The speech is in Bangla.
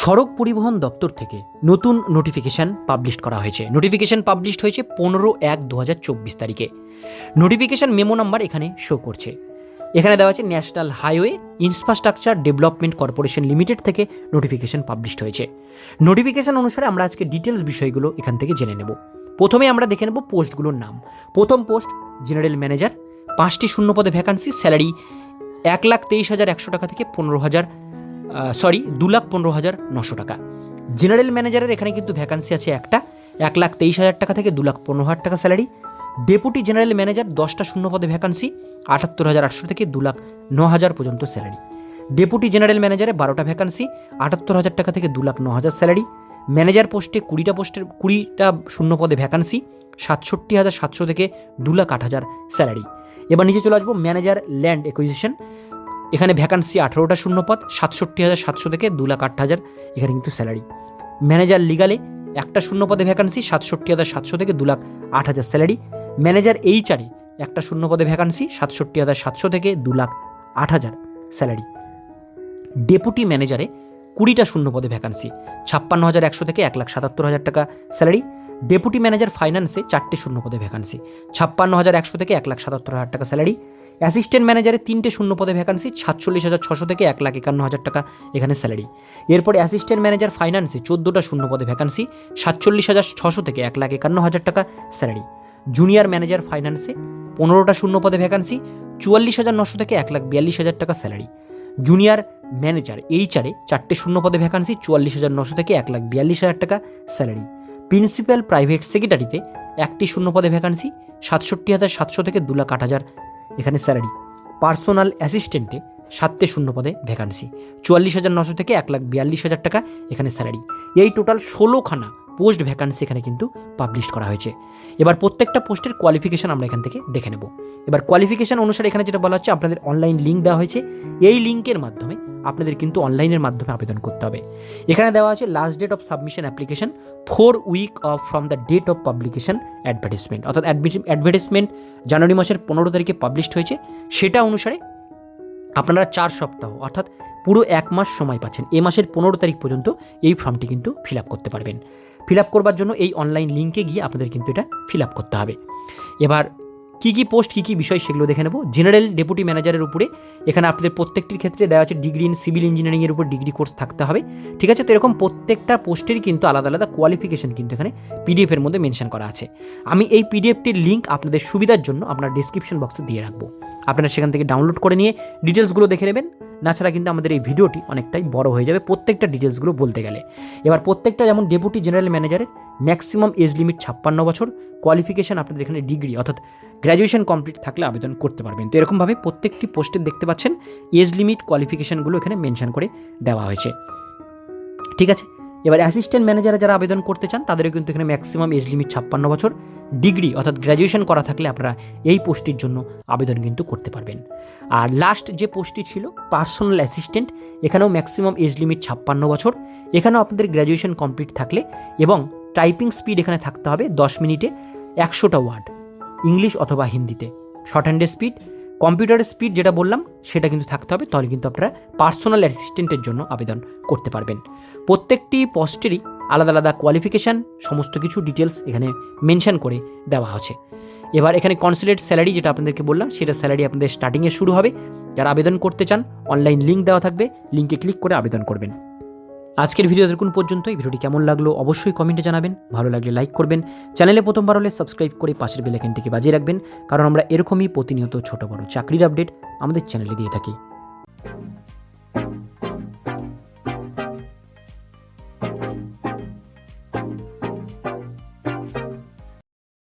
সড়ক পরিবহন দপ্তর থেকে নতুন নোটিফিকেশান পাবলিশ করা হয়েছে। নোটিফিকেশান পাবলিশ হয়েছে পনেরো এক দু তারিখে। নোটিফিকেশান মেমো নাম্বার এখানে শো করছে। এখানে দেওয়া আছে national highway infrastructure development corporation limited থেকে নোটিফিকেশান পাবলিশ হয়েছে। নোটিফিকেশান অনুসারে আমরা আজকে ডিটেলস বিষয়গুলো এখান থেকে জেনে নেব। প্রথমে আমরা দেখে নেব পোস্টগুলোর নাম। প্রথম পোস্ট জেনারেল ম্যানেজার পাঁচটি শূন্য পদে ভ্যাকান্সি স্যালারি এক লাখ তেইশ হাজার একশো টাকা থেকে পনেরো হাজার সরি দু লাখ পনেরো হাজার নশো টাকা। জেনারেল ম্যানেজারের এখানে কিন্তু ভ্যাকান্সি আছে একটা, এক লাখ তেইশ হাজার টাকা থেকে দু লাখ পনেরো হাজার টাকা স্যালারি ডেপুটি জেনারেল ম্যানেজার দশটা শূন্য পদে ভ্যাকান্সি আটাত্তর হাজার আটশো থেকে দু লাখ ন হাজার পর্যন্ত স্যালারি ডেপুটি জেনারেল ম্যানেজারে বারোটা ভ্যাকান্সি আটাত্তর হাজার টাকা থেকে দু লাখ ন হাজার স্যালারি ম্যানেজার পোস্টে কুড়িটা পোস্টের কুড়িটা শূন্য পদে ভ্যাকান্সি সাতষট্টি হাজার সাতশো থেকে দু লাখ আট হাজার স্যালারি এবার নিচে চলে আসব ম্যানেজার ল্যান্ড একুইজিশন এখানে ভ্যাকান্সি আঠারোটা শূন্য পদ সাতষট্টি হাজার সাতশো থেকে দু লাখ আট হাজার এখানে কিন্তু স্যালারি। ম্যানেজার লিগালে একটা শূন্য পদে ভ্যাকান্সি, সাতষট্টি হাজার সাতশো থেকে দু লাখ আট হাজার স্যালারি। ম্যানেজার এইচআরে একটা শূন্য পদে ভ্যাকান্সি, সাতষট্টি হাজার সাতশো থেকে দু লাখ আট হাজার স্যালারি। ডেপুটি ম্যানেজারে কুড়িটা শূন্য পদে ভ্যাকান্সি, ছাপ্পান্ন হাজার একশো থেকে এক লাখ সাতাত্তর হাজার টাকা স্যালারি। ডেপুটি ম্যানেজার ফাইন্যান্সে চারটে শূন্য পদে ভ্যাকান্সি, ছাপ্পান্ন হাজার একশো থেকে এক লাখ সাতাত্তর হাজার টাকা স্যালারি। অ্যাসিস্ট্যান্ট ম্যানেজারে তিনটে শূন্য পদে ভ্যাকান্সি, সাতচল্লিশ হাজার ছশো থেকে এক লাখ একান্ন হাজার টাকা এখানে স্যালারি। এরপরে অ্যাসিস্ট্যান্ট ম্যানেজার ফাইন্যান্সে চোদ্দোটা শূন্য পদে ভ্যাকান্সি, সাতচল্লিশ হাজার ছশো থেকে এক লাখ একান্ন হাজার টাকা স্যালারি। জুনিয়র ম্যানেজার ফাইন্যান্সে পনেরোটা শূন্য পদে ভ্যাকান্সি, চুয়াল্লিশ হাজার নশো থেকে এক লাখ বিয়াল্লিশ হাজার টাকা স্যালারি। জুনিয়র ম্যানেজার এইচআরে চারটে শূন্য পদে ভ্যাকান্সি, চুয়াল্লিশ হাজার নশো থেকে এক লাখ বিয়াল্লিশ হাজার টাকা স্যালারি। প্রিন্সিপাল প্রাইভেট সেক্রেটারিতে একটি শূন্য পদে ভ্যাকান্সি, সাতষট্টি হাজার সাতশো থেকে দু লাখ আট হাজার এখানে স্যালারি। পার্সোনাল অ্যাসিস্ট্যান্টে সাতটে শূন্য পদে ভ্যাকান্সি। চুয়াল্লিশ হাজার নশো থেকে এক লাখ বিয়াল্লিশ হাজার টাকা এখানে স্যালারি। এই টোটাল ষোলোখানা পোস্ট ভ্যাকান্সি এখানে কিন্তু পাবলিশ করা হয়েছে। এবার প্রত্যেকটা পোস্টের কোয়ালিফিকেশন আমরা এখান থেকে দেখে নেব। এবার কোয়ালিফিকেশান অনুসারে এখানে যেটা বলা হচ্ছে, আপনাদের অনলাইন লিঙ্ক দেওয়া হয়েছে। এই লিঙ্কের মাধ্যমে আপনাদের কিন্তু অনলাইনের মাধ্যমে আবেদন করতে হবে। এখানে দেওয়া আছে last date of submission application four week of from the date of publication advertisement অর্থাৎ অ্যাডভার্টিসমেন্ট জানুয়ারি মাসের পনেরো তারিখে পাবলিশড হয়েছে। সেটা অনুসারে আপনারা চার সপ্তাহ, অর্থাৎ পুরো এক মাস সময় পাচ্ছেন। এ মাসের পনেরো তারিখ পর্যন্ত এই ফর্মটি কিন্তু ফিল করতে পারবেন। ফিল করবার জন্য এই অনলাইন লিঙ্কে গিয়ে আপনাদের কিন্তু এটা ফিল করতে হবে। এবার কী কী পোস্ট কী কী বিষয় সেগুলো দেখে নেব। জেনারেল ডেপুটি ম্যানেজারের উপরে এখানে আপনাদের প্রত্যেকটির ক্ষেত্রে দেওয়া আছে ডিগ্রি ইন সিভিল ইঞ্জিনিয়ারিংয়ের উপর ডিগ্রি কোর্স থাকতে হবে। ঠিক আছে? তো এরকম প্রত্যেকটা পোস্টেরই কিন্তু আলাদা আলাদা কোয়ালিফিকেশন কিন্তু এখানে পিডিএফের মধ্যে মেনশন করা আছে। আমি এই পিডিএফটির লিঙ্ক আপনাদের সুবিধার জন্য আপনার ডিসক্রিপশন বক্সে দিয়ে রাখব। আপনারা সেখান থেকে ডাউনলোড করে নিয়ে ডিটেলসগুলো দেখে নেবেন। তাছাড়া কিন্তু আমাদের এই ভিডিওটি অনেকটাই বড় হয়ে যাবে প্রত্যেকটা ডিটেলসগুলো বলতে গেলে। এবার প্রত্যেকটা যেমন ডেপুটি জেনারেল ম্যানেজারের ম্যাক্সিমাম এজ লিমিট ছাপ্পান্ন বছর, কোয়ালিফিকেশান আপনাদের এখানে ডিগ্রি অর্থাৎ গ্র্যাজুয়েশন কমপ্লিট থাকলে আবেদন করতে পারবেন। তো এরকমভাবে প্রত্যেকটি পোস্টে দেখতে পাচ্ছেন, এজ লিমিট, কোয়ালিফিকেশানগুলো এখানে মেনশন করে দেওয়া হয়েছে। ঠিক আছে? এবার অ্যাসিস্ট্যান্ট ম্যানেজারে যারা আবেদন করতে চান, তাদেরও কিন্তু এখানে ম্যাক্সিমাম এজ লিমিট ছাপ্পান্ন বছর। ডিগ্রি অর্থাৎ গ্র্যাজুয়েশন করা থাকলে আপনারা এই পোস্টটির জন্য আবেদন কিন্তু করতে পারবেন। আর লাস্ট যে পোস্টটি ছিল পার্সোনাল অ্যাসিস্ট্যান্ট এখানেও ম্যাক্সিমাম এজ লিমিট ছাপ্পান্ন বছর। এখানেও আপনাদের গ্র্যাজুয়েশন কমপ্লিট থাকলে এবং টাইপিং স্পিড এখানে থাকতে হবে দশ মিনিটে একশোটা ওয়ার্ড ইংলিশ অথবা হিন্দিতে। শর্ট হ্যান্ডের স্পিড কম্পিউটারের স্পিড যেটা বললাম, সেটা কিন্তু থাকতে হবে, তাহলে কিন্তু আপনারা পার্সোনাল অ্যাসিস্ট্যান্টের জন্য আবেদন করতে পারবেন। প্রত্যেকটি পোস্টেরই আলাদা আলাদা কোয়ালিফিকেশান, সমস্ত কিছু ডিটেলস এখানে মেনশন করে দেওয়া আছে। এবার এখানে কনসুলেট স্যালারি যেটা আপনাদেরকে বললাম, সেটা স্যালারি আপনাদের স্টার্টিংয়ে শুরু হবে। যারা আবেদন করতে চান, অনলাইন লিঙ্ক দেওয়া থাকবে লিঙ্কে ক্লিক করে আবেদন করবেন। আজকের ভিডিও দেখুন পর্যন্ত এই ভিডিওটি কেমন লাগল অবশ্যই কমেন্টে জানাবেন। ভালো লাগলে লাইক করবেন। চ্যানেলে প্রথমবার হলে সাবস্ক্রাইব করে পাশের বেলাইকেনটিকে বাজিয়ে রাখবেন। কারণ আমরা এরকমই প্রতিনিয়ত ছোট বড় চাকরির আপডেট আমাদের চ্যানেলে দিয়ে থাকি।